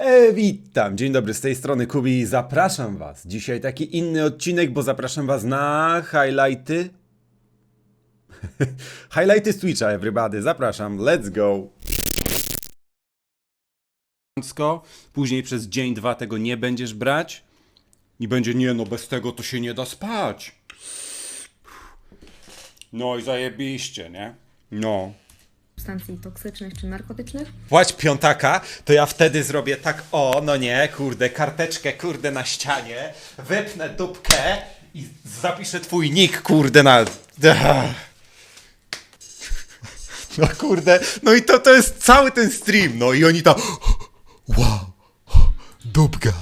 E, witam, dzień dobry, z tej strony Kubi zapraszam was. Dzisiaj taki inny odcinek, bo zapraszam was na highlighty. highlighty z Twitcha, everybody, zapraszam, let's go. Później przez dzień, dwa tego nie będziesz brać. I będzie, nie no, bez tego to się nie da spać. No i zajebiście, nie? No. Substancji toksycznych czy narkotycznych. płać piątaka, to ja wtedy zrobię tak, o, no nie, kurde, karteczkę, kurde, na ścianie, wepnę dupkę i zapiszę twój nick, kurde, na... No kurde, no i to, to jest cały ten stream, no i oni to... Wow, dupka.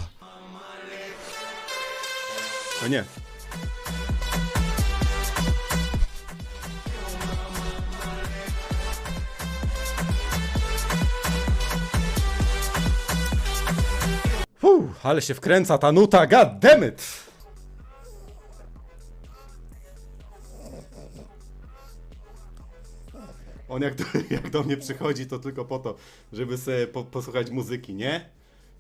No nie. Ale się wkręca ta nuta, god! On jak do, jak do mnie przychodzi, to tylko po to, żeby sobie po, posłuchać muzyki, nie?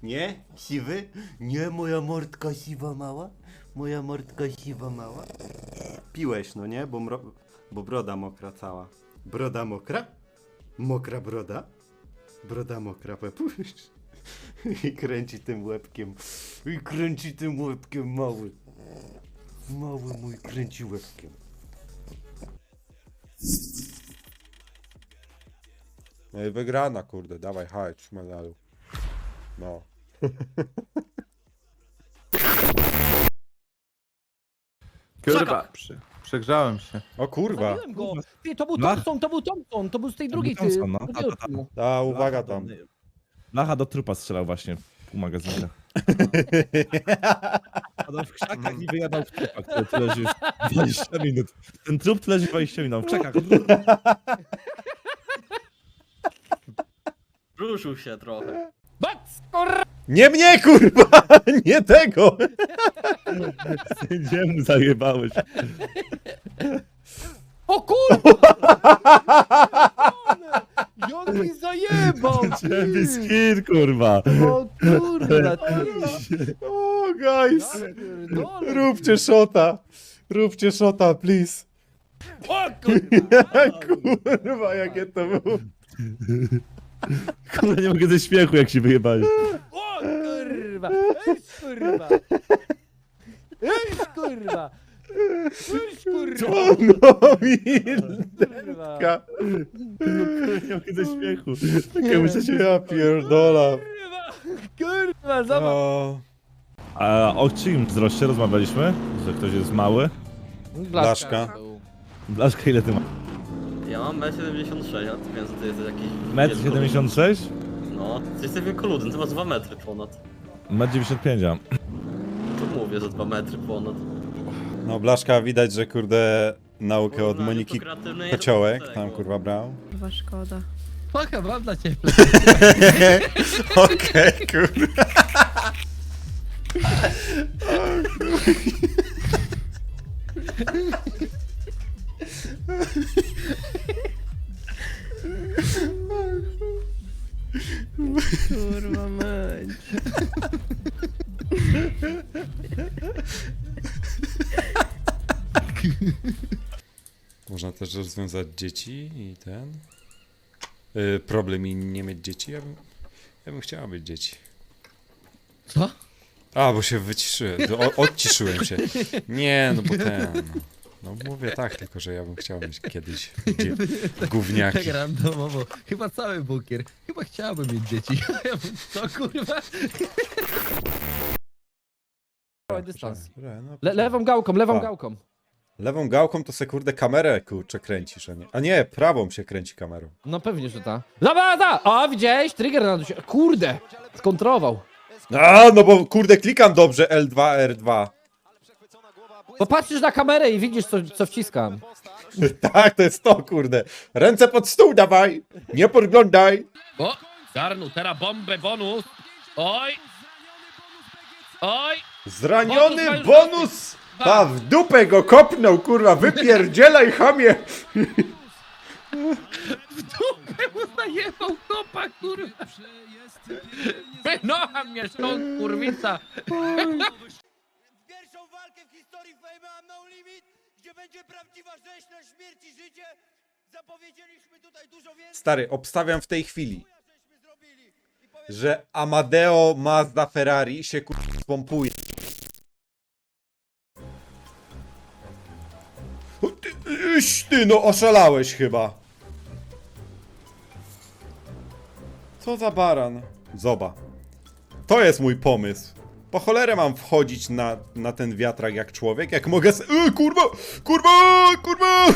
Nie? Siwy? Nie, moja mordka siwa mała? Moja mordka siwa mała? Piłeś, no nie? Bo, mro, bo broda mokra cała. Broda mokra? Mokra broda? Broda mokra, pepusz. I kręci tym łebkiem. I kręci tym łebkiem mały. Mały mój kręci łebkiem. No i wygrana, kurde, dawaj, chodź, medalu. No. Kurwa, prze, przegrzałem się. O kurwa. Zabiłem go. Ty, to był No. Thompson, to był Thompson, to był z tej drugiej. Thompson, no. drugiego Ta, uwaga tam. Lacha do trupa strzelał właśnie pół magazynka. Padał w krzakach i wyjadał w trupa, który tu leży już 20 minut. Ten trup tu leży 20 minut, w krzakach. Ruszył się trochę. Bac, kurwa! Nie mnie, kurwa! Nie tego! Gdzie mu zajebałeś? O kurwa! Jak mi zajebał! Gdzie mi skin, kurwa? O kurwa, ty. O, guys! Pierdolę. Róbcie shota! Róbcie shota, please! O kurwa! Kurwa, jakie to było! Kurwa, nie mogę ze śmiechu, jak się wyjebałeś. O kurwa! Ej, kurwa! Ej, kurwa! Kurwa! No, Milka! Kurwa! Nie mogę ze śmiechu. Takie muszę się... Ja pierdola. Kurwa! Kurwa, zobacz! A o czym wzroście rozmawialiśmy? Że ktoś jest mały? Blaszka. Blaszka, ile ty masz? Ja mam 1,76 a ty wiem, że ty jesteś jakiś... Metr wielkoludny. 76? No, ty jesteś wielkoludny, ty masz 2 metry ponad. Metr 95 mam. To mówię, że 2 metry ponad. No, Blaszka, widać, że kurde naukę od Moniki Kociołek tam kurwa brał. Kurwa, szkoda. Paka, mam dla ciebie. Okej, kurwa. Kurwa, rozwiązać dzieci i ten. Yy, problem i nie mieć dzieci. Ja bym, ja bym chciała mieć dzieci. Co? A, bo się wyciszyłem. O, odciszyłem się. Nie, no bo ten. No mówię tak, tylko że ja bym chciał mieć kiedyś dzie- gówniaki. Tak randomowo. Chyba cały bukier. Chyba chciałbym mieć dzieci. Ja bym- Co kurwa? Dystans. Dobrze, no, Le lewą gałką, lewą O. gałką. Lewą gałką to se kurde kamerę kurczę kręcisz, a nie. A nie, prawą się kręci kamerą. No pewnie, że ta. Dobra, da! O, widziałeś? Trigger na dusie. Kurde! Skontrował. A, no bo kurde klikam dobrze L2, R2. Bo patrzysz na kamerę i widzisz, co, co wciskam. Tak, to jest to, kurde. Ręce pod stół dawaj! Nie podglądaj! O, garnu, teraz bombę, bonus. Oj. Oj. Zraniony Bonus, bonus! Ta w dupę go kopnął, kurwa, wypierdzielaj chamie! W dupę mu zajebał kopa, kurwa. Wynocha mnie stąd, kurwica. Pierwszą walkę w historii Fame No Limit, gdzie będzie prawdziwa rzeź na śmierć i życie. Zapowiedzieliśmy tutaj dużo więcej, Stary, obstawiam w tej chwili, żeśmy zrobili. I powiem że Amadeo Mazda Ferrari się kur... pompuje. Ty, no oszalałeś chyba. Co za baran? Zoba. To jest mój pomysł. Po cholerę mam wchodzić na, na ten wiatrak jak człowiek, jak mogę... s- Y, kurwa! Kurwa! Kurwa!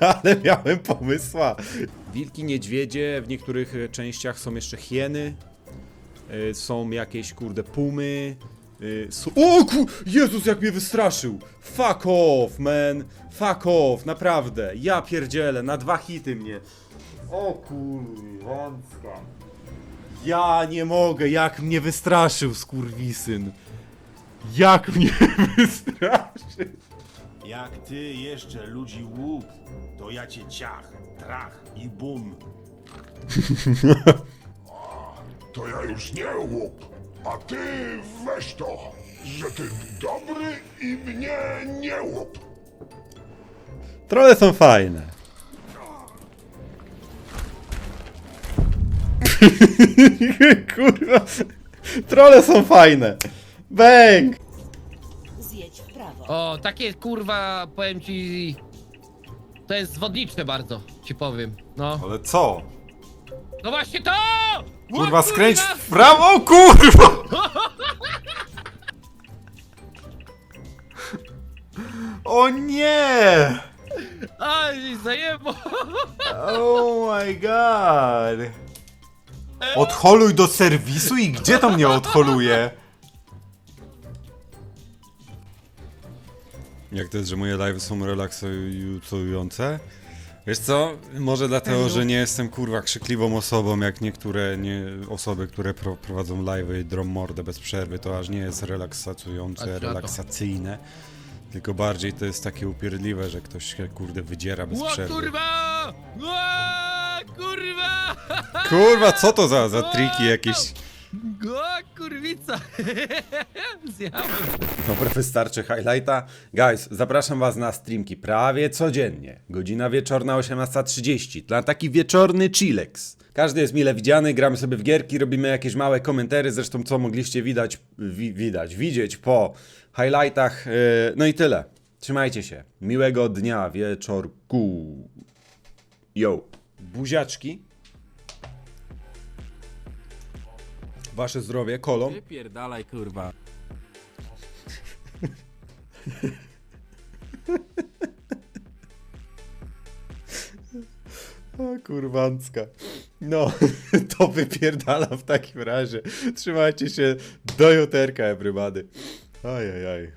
Ale miałem pomysła. Wilki, niedźwiedzie, w niektórych e, częściach są jeszcze hieny. e, Są jakieś, kurde, pumy. Su o kur... Jezus, jak mnie wystraszył! Fuck off, man! Fuck off, naprawdę. Ja pierdzielę, na dwa hity mnie. O kurwa. Ja nie mogę, jak mnie wystraszył, skurwisyn. Jak mnie wystraszył. Jak ty jeszcze ludzi łuk, to ja cię ciach, trach i bum. To ja już nie łup, a ty weź to, że ty dobry i mnie nie łup. Trolle są fajne. Kurwa. Trolle są fajne. Bang! Zjedź w prawo. O, takie kurwa, powiem ci... To jest zwodnicze bardzo, ci powiem. No. Ale co? No właśnie to! O, Kurwa, skręć w prawo, kurwa! Odholuj do serwisu i gdzie to mnie odholuje? Jak to jest, że moje live są relaksujące? Wiesz co, może dlatego, że nie jestem kurwa krzykliwą osobą, jak niektóre nie, osoby, które pro, prowadzą live i drą mordę bez przerwy, to aż nie jest relaksujące, relaksacyjne. Tylko bardziej to jest takie upierdliwe, że ktoś się kurde wydziera bez przerwy. O kurwa! Kurwa, co to za, za triki jakieś? O kurwica! Zjałem. Dobra, wystarczy highlighta. Guys, zapraszam was na streamki prawie codziennie. Godzina wieczorna 18.30. Dla taki wieczorny chillax. Każdy jest mile widziany, gramy sobie w gierki, robimy jakieś małe komentary, zresztą co mogliście widać, wi widać, widzieć po highlightach. Yy, no i tyle. Trzymajcie się. Miłego dnia, wieczorku. Yo. Buziaczki. Wasze zdrowie, kolom. Wypierdalaj, kurwa. O kurwancka. No, to wypierdala w takim razie. Trzymajcie się do juterka, everybody. Ajajaj.